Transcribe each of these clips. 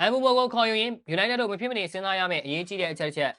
အမ်ဘူဘောကိုခေါ်ယူရင် United တို့မဖြစ်မနေစဉ်းစားရမယ့်အရေးကြီးတဲ့အချက်တစ်ချက်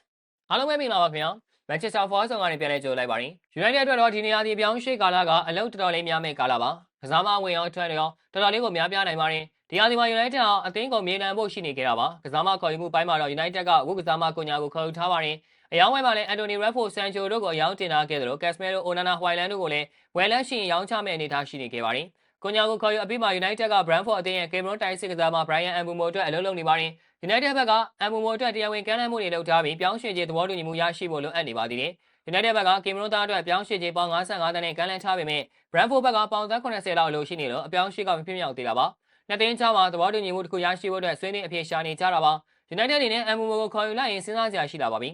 အားလုံးပဲမင်္ဂလာပါခင်ဗျာ Manchester Forward ဆောင်ကနေပြန်လဲကြိုလိုက်ပါရင် United အတွက်တော့ဒီနေရာဒီပြောင်းရွှေ့ကာလကအလုပ်တော်တော်လေးများမဲ့ကာလပါကစားမဝင်အောင်ထွက်ရောတော်တော်လေးကိုများပြားနိုင်ပါတယ်ဒီဟာဒီမှာ United ဟာအသင်းကိုမြေလံဖို့ရှိနေကြတာပါကစားမခေါ်ယူမှုပိုင်းမှာတော့ United ကဝုကစားမကွန်ညာကိုခေါ်ယူထားပါတယ်အယောင်းဝဲမှာလည်း Anthony Redford Sancho တို့ကိုအယောင်းတင်ထားခဲ့တယ်လို့ Casemiro Onana Hojlund တို့ကိုလည်းဝယ်လန်းရှိရင်ရောင်းချမဲ့အနေအထားရှိနေခဲ့ပါတယ် ကွန်ညာကိုခေါ်ယူအပြီးမှာ United က Brentford အသင်းရဲ့ Cameron တိုင်းစစ်ကစားမ Brian Mbeumo အတွက်အလုပ်လုပ်နေပါတယ် United ဘက်က Mbeumo အတွက်တရားဝင်ကမ်းလှမ်းမှုတွေလုပ်ထားပြီးပြောင်းရွှေ့ခြင်းသဘောတူညီမှုရရှိဖို့လိုအပ်နေပါသေးတယ် United ဘက်က Cameron သားအတွက်ပြောင်းရွှေ့ခြင်းပေါင်း55တန်းနဲ့ကမ်းလှမ်းထားပေမဲ့ Brentford ဘက်ကပေါင်သက်80လောက်အလိုရှိနေလို့အပြောင်းရွှေ့ကမဖြစ်မြောက်သေးတာပါနှစ်သိန်းချမှာသဘောတူညီမှုတစ်ခုရရှိဖို့အတွက်ဆွေးနွေးအပြေရှာနေကြတာပါ United အနေနဲ့ Mbeumo ကိုခေါ်ယူလိုက်ရင်စဉ်းစားကြရရှိလာပါပြီ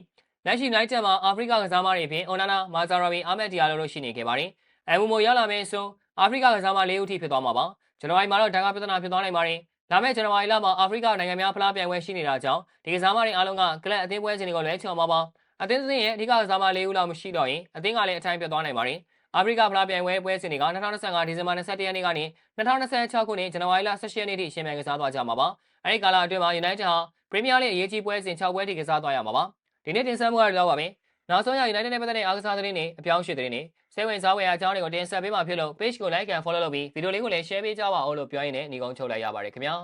လက်ရှိ United မှာအာဖရိကကစားမတွေဖြင့် Onana, Mazarawi, Ahmed Diallo တို့ရှိနေခဲ့ပါတယ် Mbeumo ရောက်လာမယ့်ဆို အာဖရိကကစားမ၄ဦးထိဖြစ်သွားမှာပါဇန်နဝါရီမှာတော့ဓာတ်ကပြဿနာဖြစ်သွားနိုင်ပါတယ်လာမယ့်ဇန်နဝါရီလမှာအာဖရိကနိုင်ငံများဖလားပြိုင်ပွဲရှိနေတာကြောင့်ဒီကစားမတွေအားလုံးကကလပ်အသင်းပွဲစဉ်တွေကိုလည်းချော်မှာပါအသင်းစဉ်ရဲ့အဓိကကစားမ၄ဦးလောက်မရှိတော့ရင်အသင်းကလည်းအထိုင်ပြတ်သွားနိုင်ပါတယ်အာဖရိကဖလားပြိုင်ပွဲပွဲစဉ်တွေက2025ဒီဇင်ဘာ21ရက်နေ့ကနေ2026ခုနှစ်ဇန်နဝါရီလ18ရက်နေ့ထိရှင်မြန်ကစားသွားကြမှာပါအဲဒီကာလအတွင်းမှာ United ဟာပရီးမီးယားလိအရေးကြီးပွဲစဉ်6ပွဲထိကစားသွားရမှာပါဒီနေ့တင်ဆက်မှုကတော့ပါပဲနောက်ဆုံးရ United နဲ့ပတ်သက်တဲ့အားကစားသတင်းတွေအပြောင်းအရွှေ့သတင်းတွေ စိတ်ဝင်စားဖွယ်အကြောင်းတွေကိုတင်ဆက်ပေးမှာဖြစ်လို့ page ကို like and follow လုပ်ပြီးဗီဒီယိုလေးကိုလည်း share ပေးကြပါဦးလို့ပြောရင်းနဲ့ညီကုန်းချုပ်လိုက်ရပါတယ်ခင်ဗျာ